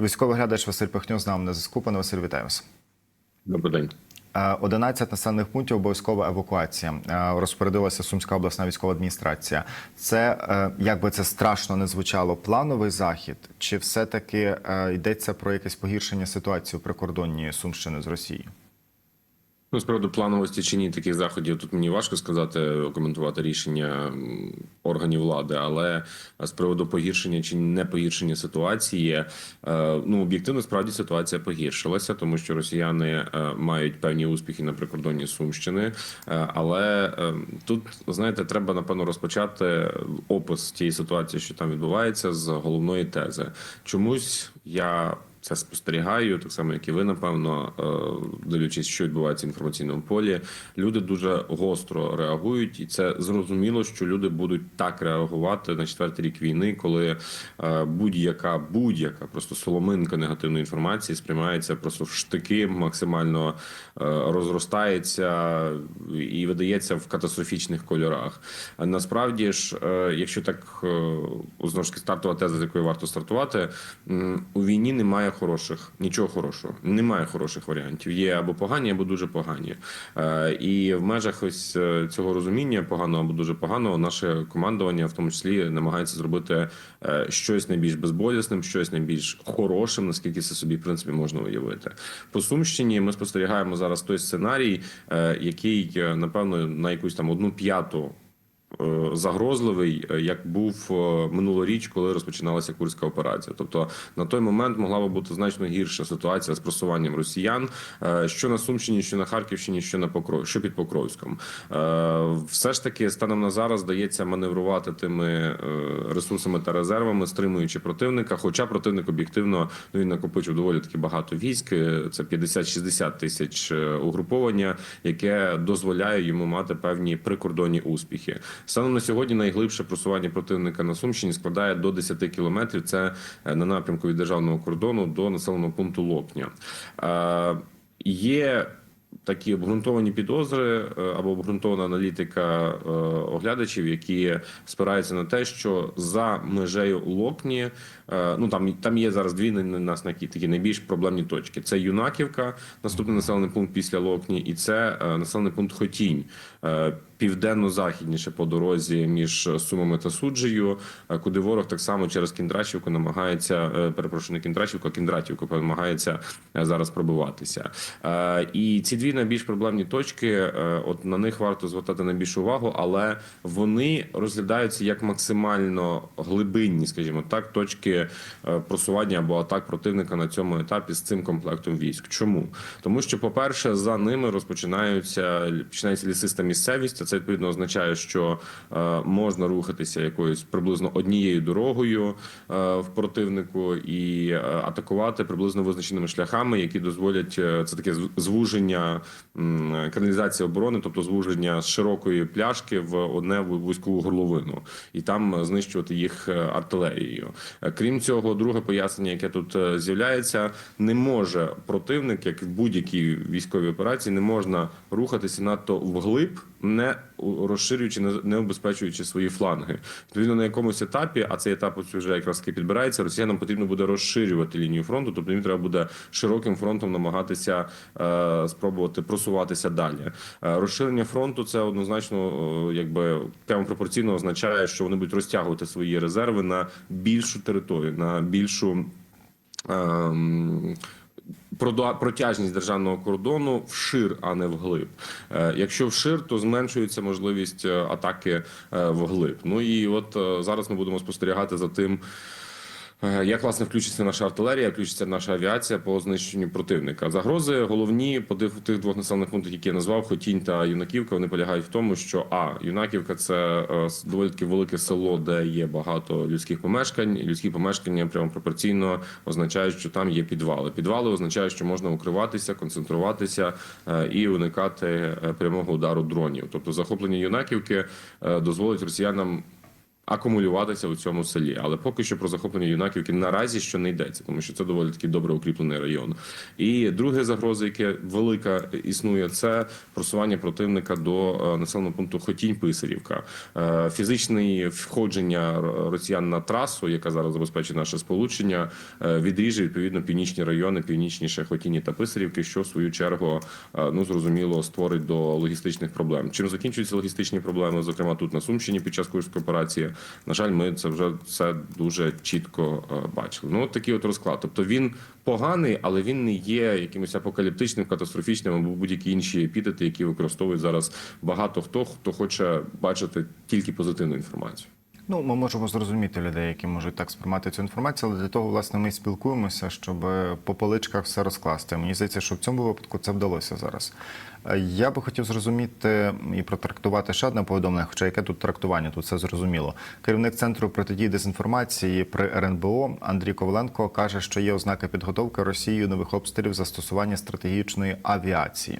Військовий глядач Василь Пихньо з нами на зв'язку. Пане Василь, вітаю вас. Добрий день. Е, 11 населених пунктів обов'язкова евакуація. Розпорядилася Сумська обласна військова адміністрація. Це е, як би це страшно не звучало, плановий захід, чи все-таки е, йдеться про якесь погіршення ситуації у прикордонні Сумщини з Росією? Ну, з плановості чи ні таких заходів тут мені важко сказати, коментувати рішення органів влади, але з приводу погіршення чи не погіршення ситуації, е, ну об'єктивно справді ситуація погіршилася, тому що росіяни е, мають певні успіхи на прикордонні Сумщини. Е, Але тут знаєте, треба напевно розпочати опис тієї ситуації, що там відбувається, з головної тези. Чомусь я це спостерігаю, так само, як і ви, напевно, е, дивлячись, що відбувається в інформаційному полі. Люди дуже гостро реагують, і це зрозуміло, що люди будуть так реагувати на четвертий рік війни, коли е, будь-яка будь-яка просто соломинка негативної інформації сприймається просто в штики, максимально е, розростається і видається в катастрофічних кольорах. Насправді ж, якщо так знову ж таки стартова теза, з якої варто стартувати, у війні немає хороших, нічого хорошого, немає хороших варіантів. Є або погані, або дуже погані. Е, І в межах ось е, цього розуміння поганого або дуже поганого, наше командування в тому числі намагається зробити е, щось найбільш безболісним, щось найбільш хорошим, наскільки це собі в принципі можна уявити. По Сумщині ми спостерігаємо зараз той сценарій, який напевно на якусь там одну п'яту загрозливий, е, як був е, минулоріч, коли розпочиналася курська операція. Тобто на той момент могла би бути значно гірша ситуація з просуванням росіян, е, що на Сумщині, що на Харківщині, що на Покров, що під Покровськом. Е, Все ж таки, станом на зараз дається маневрувати тими е, ресурсами та резервами, стримуючи противника. Хоча противник об'єктивно ну, він накопичив доволі таки багато військ. Е, Це 50-60 тисяч е, угруповання, яке дозволяє йому мати певні прикордонні успіхи. Станом на сьогодні найглибше просування противника на Сумщині складає до 10 кілометрів. Це е, на напрямку від державного кордону до населеного пункту Лопня. Е, Є такі обґрунтовані підозри е, або обґрунтована аналітика оглядачів, які спираються на те, що за межею Лопні, е, ну там там є зараз дві на нас на такі найбільш проблемні точки. Це Юнаківка, наступний населений пункт після Лопні, і це населений пункт Хотінь. Південно-західніше по дорозі між Сумами та Суджею, е, куди ворог так само через Кіндрачівку намагається е, перепрошую, не Кіндрачівку, а Кіндратівку намагається е, зараз пробиватися. І ці дві найбільш проблемні точки, от на них варто звертати найбільшу увагу, але вони розглядаються як максимально глибинні, скажімо так, точки просування або атак противника на цьому етапі з цим комплектом військ. Чому? Тому що, по-перше, за ними розпочинаються починається лісиста місцевість. Це відповідно означає, що е, можна рухатися якоюсь приблизно однією дорогою е, в противнику і е, атакувати приблизно визначеними шляхами, які дозволять це таке звуження каналізації оборони, тобто звуження з широкої пляшки в одне ву- вузьку горловину, і там знищувати їх артилерією. Крім цього, друге пояснення, яке тут з'являється, не може противник, як в будь-якій військовій операції, не можна рухатися надто вглиб, не розширюючи, не- обезпечуючи свої фланги. Відповідно, на якомусь етапі, а цей етап ось вже якраз таки підбирається, росіянам потрібно буде розширювати лінію фронту, тобто їм треба буде широким фронтом намагатися е, спробувати просуватися далі. Е, розширення фронту це однозначно, е, якби прямо пропорційно означає, що вони будуть розтягувати свої резерви на більшу територію, на більшу. прода- протяжність державного кордону вшир, а не вглиб. Е, Якщо вшир, то зменшується можливість е, атаки е, вглиб. Ну і от зараз ми будемо спостерігати за тим. Е, Як власне включиться наша артилерія, включиться наша авіація по знищенню противника? Загрози головні по тих двох населених пунктах, які я назвав Хотінь та Юнаківка. Вони полягають в тому, що а Юнаківка це е, доволі таки велике село, де є багато людських помешкань. Людські помешкання прямо пропорційно означають, що там є підвали. Підвали означають, що можна укриватися, концентруватися е, і уникати прямого удару дронів. Тобто захоплення Юнаківки дозволить росіянам акумулюватися у цьому селі. Але поки що про захоплення юнаківки наразі що не йдеться, тому що це доволі таки добре укріплений район. І друге загроза, яке велика існує, це просування противника до е, населеного пункту Хотінь Писарівка. Е, Фізичне входження росіян на трасу, яка зараз забезпечує наше сполучення, е, відріже відповідно північні райони, північніше Хотіні та Писарівки, що в свою чергу ну зрозуміло створить до логістичних проблем. Чим закінчуються логістичні проблеми, зокрема тут на Сумщині під час Курської операції. На жаль, ми це вже все дуже чітко е, бачили. Ну от такий от розклад. Тобто він поганий, але він не є якимось апокаліптичним, катастрофічним або будь-які інші епітети, які використовують зараз багато хто, хто хоче бачити тільки позитивну інформацію. Ну, ми можемо зрозуміти людей, які можуть так сприймати цю інформацію, але для того, власне, ми спілкуємося, щоб по поличках все розкласти. Мені здається, що в цьому випадку це вдалося зараз. Е, Я би хотів зрозуміти і протрактувати ще одне повідомлення, хоча яке тут трактування, тут все зрозуміло. Керівник центру протидії дезінформації при РНБО Андрій Коваленко каже, що є ознаки підготовки Росією нових обстрілів застосування стратегічної авіації.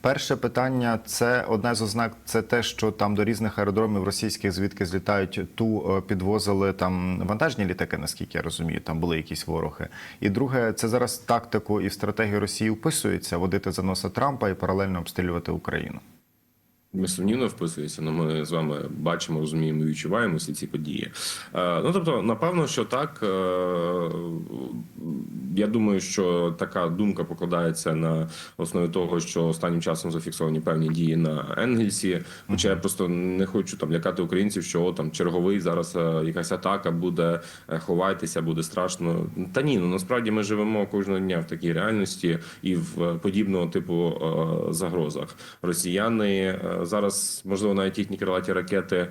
Перше питання це одне з ознак, це те, що там до різних аеродромів російських, звідки злітають ту е, підвозили там вантажні літаки, наскільки я розумію, там були якісь ворохи. І друге, це зараз тактику і стратегію Росії вписується водити за носа Трампа і паралельно обстрілювати Україну. Безсумнівно вписується, але ми з вами бачимо, розуміємо і відчуваємо всі ці події. Е, ну тобто, напевно, що так. Я думаю, що така думка покладається на основі того, що останнім часом зафіксовані певні дії на Енгельсі. Хоча я просто не хочу там лякати українців, що о, там черговий зараз е, якась атака буде, е, ховайтеся, буде страшно. Та ні, ну насправді ми живемо кожного дня в такій реальності і в е, подібного типу загрозах. Росіяни зараз, можливо, навіть їхні крилаті ракети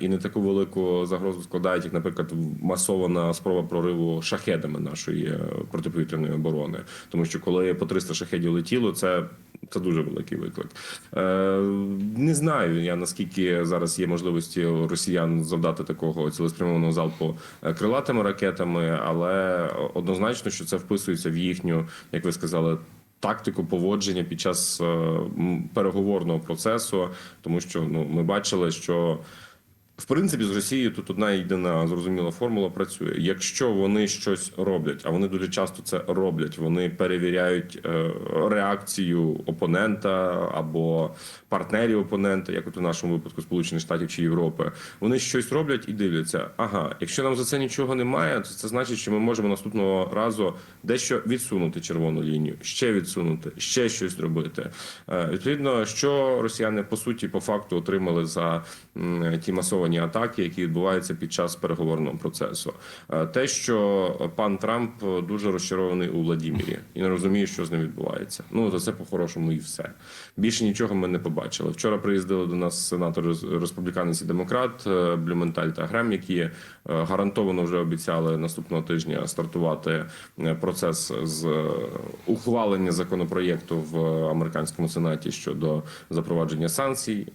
і не таку велику загрозу складають, як, наприклад, масована спроба прориву шахедами нашої протиповітряної оборони. Тому що коли по 300 шахедів летіло, це. Це дуже великий виклик. Е, не знаю я наскільки зараз є можливості росіян завдати такого цілеспрямованого залпу е, крилатими ракетами, але однозначно, що це вписується в їхню, як ви сказали, тактику поводження під час е, переговорного процесу, тому що ну ми бачили, що. В принципі, з Росією тут одна єдина зрозуміла формула працює. Якщо вони щось роблять, а вони дуже часто це роблять, вони перевіряють е, реакцію опонента або партнерів опонента, як от у нашому випадку Сполучених Штатів чи Європи. Вони щось роблять і дивляться. Ага, якщо нам за це нічого немає, то це значить, що ми можемо наступного разу дещо відсунути червону лінію, ще відсунути, ще щось зробити. Е, Відповідно, що росіяни по суті по факту отримали за ті масовані атаки, які відбуваються під час переговорного процесу. Е, Те, що пан Трамп дуже розчарований у Владімірі і не розуміє, що з ним відбувається. Ну за це по-хорошому і все. Більше нічого ми не побачили. Вчора приїздили до нас сенатори республіканець і демократ е, Блюменталь та Грем, які е, гарантовано вже обіцяли наступного тижня стартувати процес з ухвалення законопроєкту в американському сенаті щодо запровадження санкцій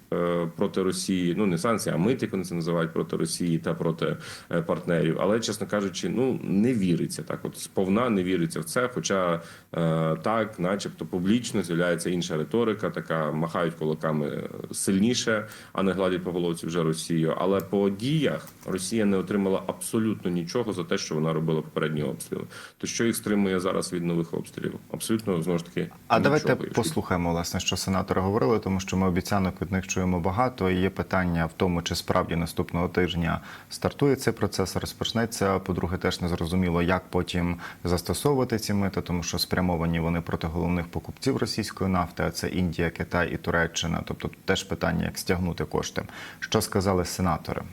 проти Росії. Ну не санкцій, а мит, як вони це називають проти Росії та проти е, партнерів. Але чесно кажучи, ну не віриться так. От сповна не віриться в це. Хоча е, так, начебто, публічно з'являється інша риторика, така махають кулаками сильніше, а не гладять по головці вже Росію. Але по діях Росія не отримала абсолютно нічого за те, що вона робила попередні обстріли. То що їх стримує зараз від нових обстрілів? Абсолютно знову ж таки. А нічого, давайте послухаємо, власне, що сенатори говорили, тому що ми обіцянок від них чуємо багато. І є питання в тому, чи справді наступного тижня стартує цей процес, розпочнеться. По-друге, теж не зрозуміло, як потім застосовувати ці мити, тому що спрямовані вони проти головних покупців російської нафти, а це Індія, Китай і Туреччина. Тобто теж питання, як стягнути кошти. Що сказали сенатори?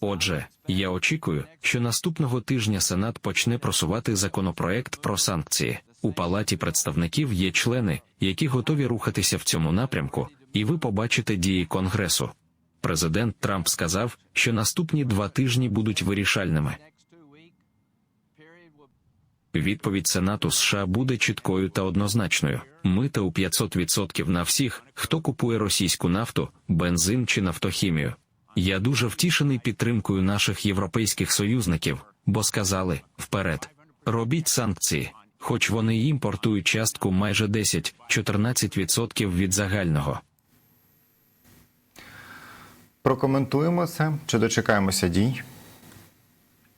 Отже, я очікую, що наступного тижня Сенат почне просувати законопроект про санкції. У палаті представників є члени, які готові рухатися в цьому напрямку, і ви побачите дії Конгресу. Президент Трамп сказав, що наступні два тижні будуть вирішальними. Відповідь Сенату США буде чіткою та однозначною. Мита у 500% на всіх, хто купує російську нафту, бензин чи нафтохімію. Я дуже втішений підтримкою наших європейських союзників, бо сказали вперед, робіть санкції, хоч вони імпортують частку майже 10-14% від загального. Прокоментуємо це чи дочекаємося дій?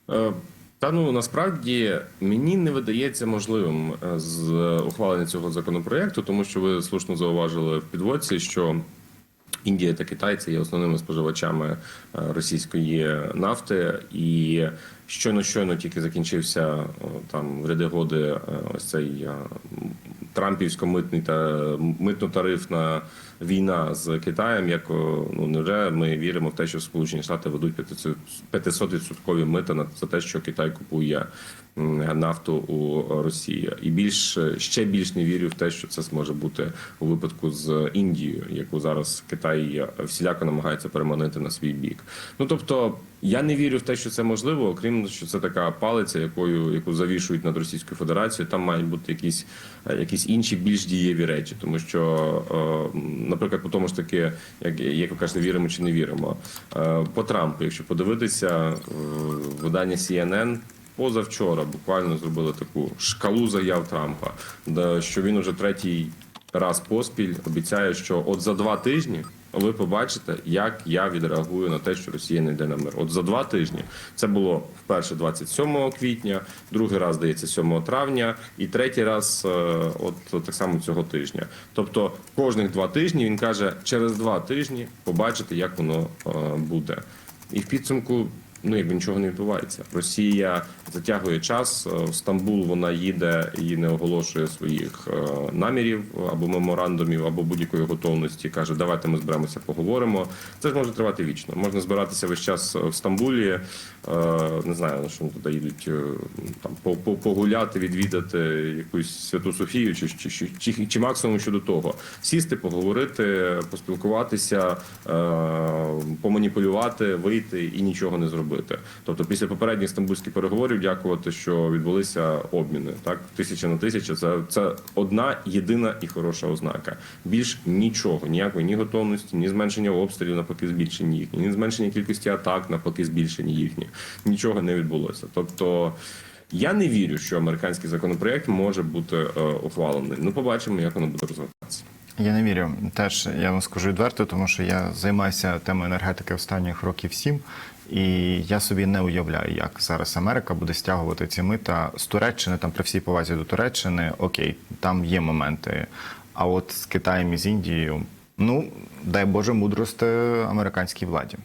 Е, Та ну насправді мені не видається можливим е, з ухвалення цього законопроекту, тому що ви слушно зауважили в підводці, що Індія та Китай це є основними споживачами е, російської нафти, і щойно щойно тільки закінчився там в ряди годи ось цей трампівсько-митний та митно-тарифна війна з Китаєм. Як ну невже ми віримо в те, що Сполучені Штати ведуть 500 відсоткові мита на за те, що Китай купує нафту у Росії, і більш ще більш не вірю в те, що це зможе бути у випадку з Індією, яку зараз Китай всіляко намагається переманити на свій бік. Ну тобто. Я не вірю в те, що це можливо, окрім що це така палиця, якою яку завішують над Російською Федерацією. Там мають бути якісь, якісь інші більш дієві речі, тому що, е, наприклад, по тому ж таки, як, як ви кажете, віримо чи не віримо. Е, По Трампу, якщо подивитися е, видання CNN, позавчора буквально зробили таку шкалу заяв Трампа, що він уже третій раз поспіль обіцяє, що от за два тижні ви побачите, як я відреагую на те, що Росія не йде на мир. От за два тижні це було вперше 27 квітня, другий раз здається 7 травня, і третій раз, е, от так само цього тижня. Тобто кожних два тижні він каже, через два тижні побачите, як воно е, буде. І в підсумку. Ну, якби нічого не відбувається. Росія затягує час. Е, В Стамбул вона їде і не оголошує своїх е, намірів або меморандумів, або будь-якої готовності. каже, давайте ми зберемося, поговоримо. Це ж може тривати вічно. Можна збиратися весь час в Стамбулі. е, Не знаю, на що туди їдуть е, там по- по- погуляти, відвідати якусь святу Софію, чи, чи, чи, чи, чи максимум щодо того. Сісти, поговорити, поспілкуватися, е, поманіпулювати, вийти і нічого не зробити. Тобто, після попередніх стамбульських переговорів дякувати, що відбулися обміни. Так, тисяча на тисячу. Це, це одна єдина і хороша ознака. Більш нічого, ніякої ні готовності, ні зменшення обстрілів, навпаки, збільшені їхні, ні зменшення кількості атак, навпаки, збільшені їхні. Нічого не відбулося. Тобто. Я не вірю, що американський законопроект може бути е, ухвалений. Ну, побачимо, як воно буде розвиватися. Я не вірю. Теж я вам скажу відверто, тому що я займаюся темою енергетики останніх років сім, і я собі не уявляю, як зараз Америка буде стягувати ці мита з Туреччини, там при всій повазі до Туреччини. Окей, там є моменти. А от з Китаєм і з Індією, ну дай Боже мудрости американській владі.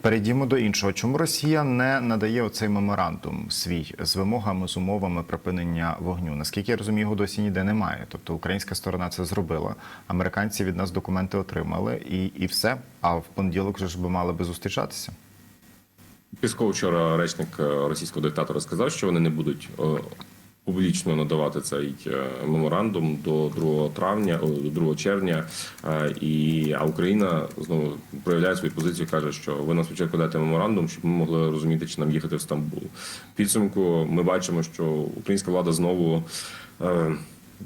Перейдімо до іншого. Чому Росія не надає оцей меморандум свій з вимогами, з умовами припинення вогню? Наскільки я розумію, його досі ніде немає. Тобто українська сторона це зробила. Американці від нас документи отримали і, і все. А в понеділок вже ж би мали би зустрічатися. Пісков вчора речник е, російського диктатора сказав, що вони не будуть е, публічно надавати цей е, меморандум до 2 травня, до 2 червня. І а Україна знову проявляє свою позицію, каже, що ви нам спочатку дайте меморандум, щоб ми могли розуміти, чи нам їхати в Стамбул. В підсумку ми бачимо, що українська влада знову.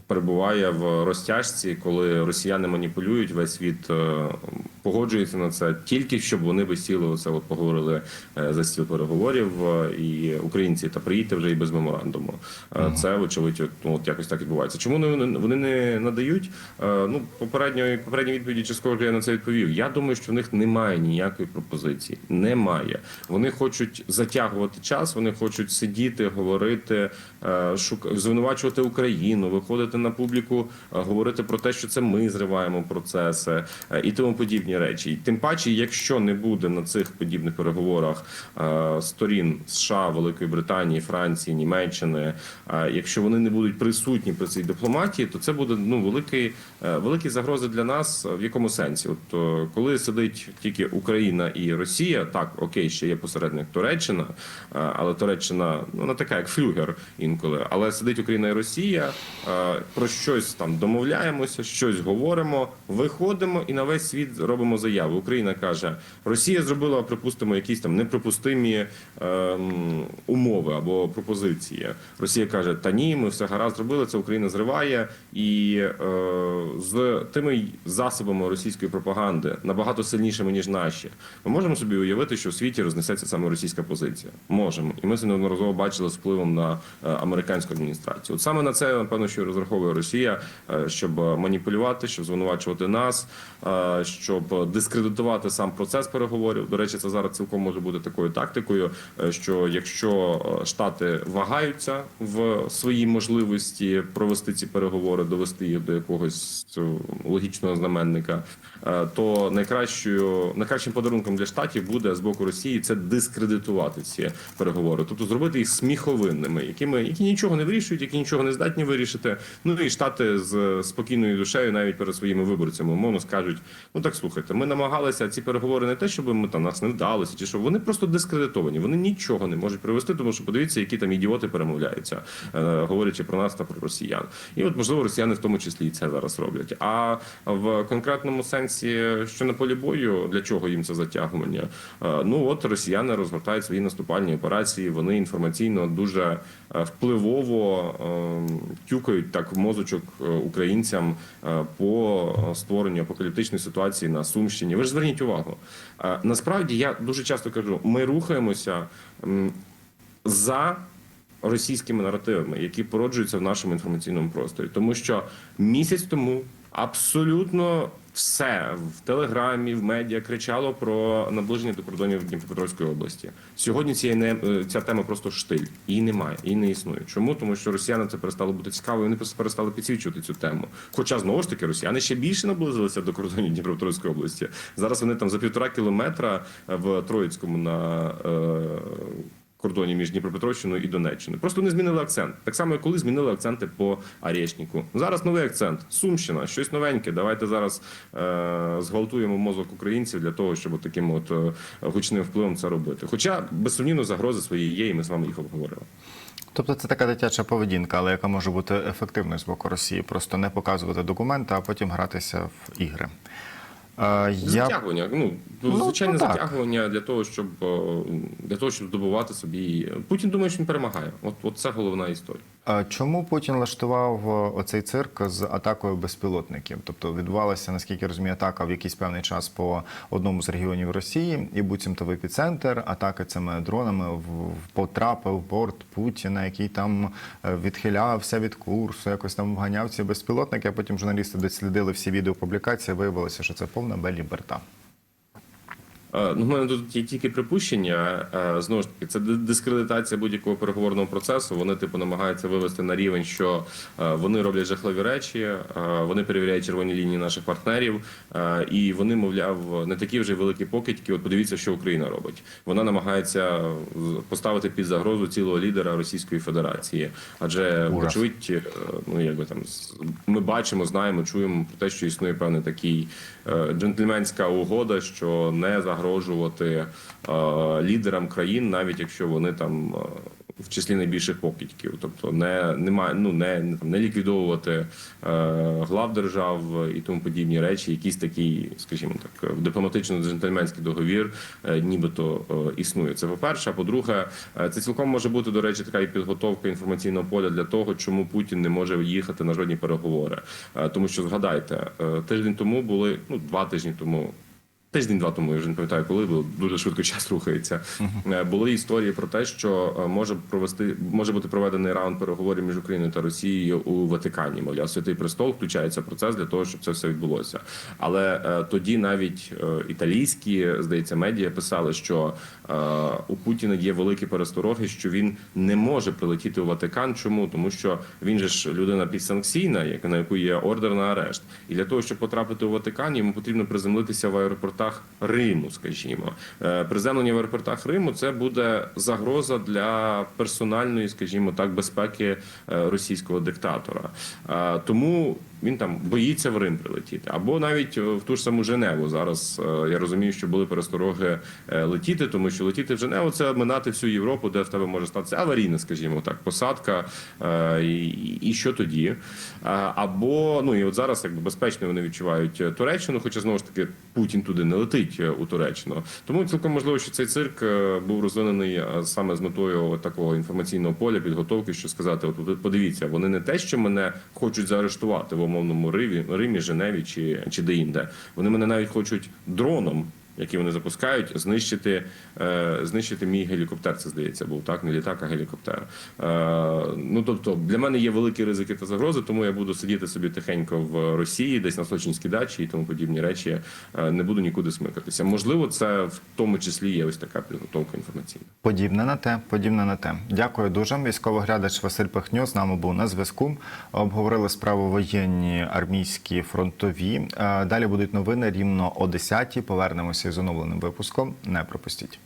Перебуває в розтяжці, коли росіяни маніпулюють, весь світ е, погоджується на це, тільки щоб вони би сіли оце, от поговорили е, за стіл переговорів, е, і українці та приїдьте вже і без меморандуму. Е, Це вочевидь, от, ну, от якось так відбувається. Чому вони, вони не надають? Ну, попередньо попередньої відповіді частково я на це відповів. Я думаю, що в них немає ніякої пропозиції. Немає. Вони хочуть затягувати час, вони хочуть сидіти, говорити, шук... звинувачувати Україну, виходити на публіку, е, говорити про те, що це ми зриваємо процеси е, і тому подібні речі. І тим паче, якщо не буде на цих подібних переговорах е, сторін США, Великої Британії, Франції, Німеччини, якщо вони не будуть присутні при цій дипломатії, то це буде ну великий, великі загрози для нас. В якому сенсі? От коли сидить тільки Україна і Росія, так окей, ще є посередник Туреччина, але Туреччина ну не така, як флюгер інколи. Але сидить Україна і Росія, про щось там домовляємося, щось говоримо, виходимо і на весь світ робимо заяви. Україна каже, Росія зробила, припустимо, якісь там неприпустимі ем, умови або пропозиції. Росія каже: Та ні, ми все гаразд зробили. Це Україна зриває, і е, з тими засобами російської пропаганди набагато сильнішими ніж наші. Ми можемо собі уявити, що в світі рознесеться саме російська позиція. Можемо, і ми це неодноразово бачили з впливом на е, американську адміністрацію. От саме на це напевно, що розраховує Росія, е, щоб маніпулювати, щоб звинувачувати нас, е, щоб дискредитувати сам процес переговорів. До речі, це зараз цілком може бути такою тактикою, е, що якщо е, штати вагаються в своїй можливості провести ці переговори, довести їх до якогось е, логічного знаменника, е, то найкращою найкращим подарунком для штатів буде з боку Росії це дискредитувати ці переговори, тобто зробити їх сміховинними, якими які нічого не вирішують, які нічого не здатні вирішити. Ну і штати з спокійною душею навіть перед своїми виборцями умовно скажуть: ну так слухайте, ми намагалися ці переговори не те, щоб ми там нас не вдалося, чи що вони просто дискредитовані. Вони нічого не можуть привести, тому що подивіться, які там ідіоти перемовляються, е, говорячи про нас та про росіян. І от можливо росіяни в тому числі і це зараз роблять. А в конкретному сенсі, що на полі бою, для чого їм це затягування? Е, Ну от росіяни розгортають свої наступальні операції. Вони інформаційно дуже е, впливово е, тюкають так в мозочок е, українцям е, по створенню апокаліптичної ситуації на Сумщині. Ви ж зверніть увагу. Е, Насправді я дуже часто кажу, ми рухаємося за російськими наративами, які породжуються в нашому інформаційному просторі, тому що місяць тому абсолютно все в телеграмі, в медіа кричало про наближення до кордонів Дніпропетровської області. Сьогодні цієї не е, ця тема просто штиль. Її немає, її не існує. Чому? Тому що росіянам це перестало бути цікаво, і вони просто перестали підсвічувати цю тему. Хоча знову ж таки росіяни ще більше наблизилися до кордонів Дніпропетровської області. Зараз вони там за півтора кілометра в Троїцькому на е, кордоні між Дніпропетровщиною і Донеччиною. Просто не змінили акцент. Так само, як коли змінили акценти по Арєшніку. Зараз новий акцент. Сумщина, щось новеньке. Давайте зараз е, зґвалтуємо мозок українців для того, щоб таким от е, гучним впливом це робити. Хоча безсумнівно загрози свої є, і ми з вами їх обговорили. Тобто це така дитяча поведінка, але яка може бути ефективною з боку Росії, просто не показувати документи, а потім гратися в ігри. Я Затягування, ну, Ну, звичайне ну, затягування для того, щоб е, для того, щоб здобувати собі. Путін думає, що він перемагає. От, от це головна історія. Чому Путін влаштував е, оцей цирк з атакою безпілотників? Тобто відбувалася, наскільки я розумію, атака в якийсь певний час по одному з регіонів Росії, і буцімто в епіцентр атаки цими дронами потрапив борт Путіна, який там е, відхилявся від курсу, якось там вганяв ці безпілотники. А потім журналісти дослідили всі відеопублікації. Виявилося, що це повна беліберта. Е, Ну, в мене тут є тільки припущення. Е, Знову ж таки, це ди- дискредитація будь-якого переговорного процесу. Вони типу намагаються вивести на рівень, що е, вони роблять жахливі речі, вони перевіряють червоні лінії наших партнерів, і вони, мовляв, не такі вже великі покидьки. От подивіться, що Україна робить. Вона намагається поставити під загрозу цілого лідера Російської Федерації, адже вочевидь, ну якби там ми бачимо, знаємо, чуємо про те, що існує певний такий джентльменська угода, що не загрожувати е, лідерам країн, навіть якщо вони там. е, В числі найбільших покидьків, тобто не немає, ну не там, не ліквідовувати е, глав держав і тому подібні речі, якісь такі, скажімо так, дипломатично-джентльменський договір, нібито існує. Це по перше. А по-друге, це цілком може бути до речі, така і підготовка інформаційного поля для того, чому Путін не може їхати на жодні переговори. Тому що згадайте, тиждень тому були ну два тижні тому. Тиждень-два тому я вже не пам'ятаю, коли бо дуже швидко час рухається. Е, Були історії про те, що е, може провести може бути проведений раунд переговорів між Україною та Росією у Ватикані. Мовляв, святий престол включається процес для того, щоб це все відбулося. Але е, тоді навіть італійські, здається, медіа писали, що у Путіна є великі перестороги, що він не може прилетіти у Ватикан. Чому? Тому що він же ж людина підсанкційна, на яку є ордер на арешт, і для того, щоб потрапити у Ватикан, йому потрібно приземлитися в аеропортах Риму, скажімо. Е, Приземлення в аеропортах Риму це буде загроза для персональної, скажімо так, безпеки е, російського диктатора. Е, Тому він там боїться в Рим прилетіти, або навіть е, в ту ж саму Женеву. Зараз е, я розумію, що були перестороги е, летіти, тому що летіти в Женеву це минати всю Європу, де в тебе може статися аварійна, скажімо так, посадка. І, і що тоді? Або ну і от зараз якби безпечно вони відчувають Туреччину, хоча знову ж таки Путін туди не летить у Туреччину. Тому цілком можливо, що цей цирк був розвинений саме з метою такого інформаційного поля, підготовки, що сказати: от подивіться, вони не те, що мене хочуть заарештувати в умовному Римі, Римі, Женеві чи, чи де інде. Вони мене навіть хочуть дроном які вони запускають, знищити, е, знищити мій гелікоптер. Це здається, був так, не літак, а гелікоптер. Е, ну тобто для мене є великі ризики та загрози, тому я буду сидіти собі тихенько в Росії, десь на Сочинській дачі і тому подібні речі. Е, не буду нікуди смикатися. Можливо, це в тому числі є ось така підготовка інформаційна. Подібне на те, подібне на те. Дякую дуже. Військовий глядач Василь Пихньо з нами був на зв'язку. Обговорили справи воєнні, армійські, фронтові. Далі будуть новини рівно о 10 Повернемося із оновленим випуском. Не пропустіть.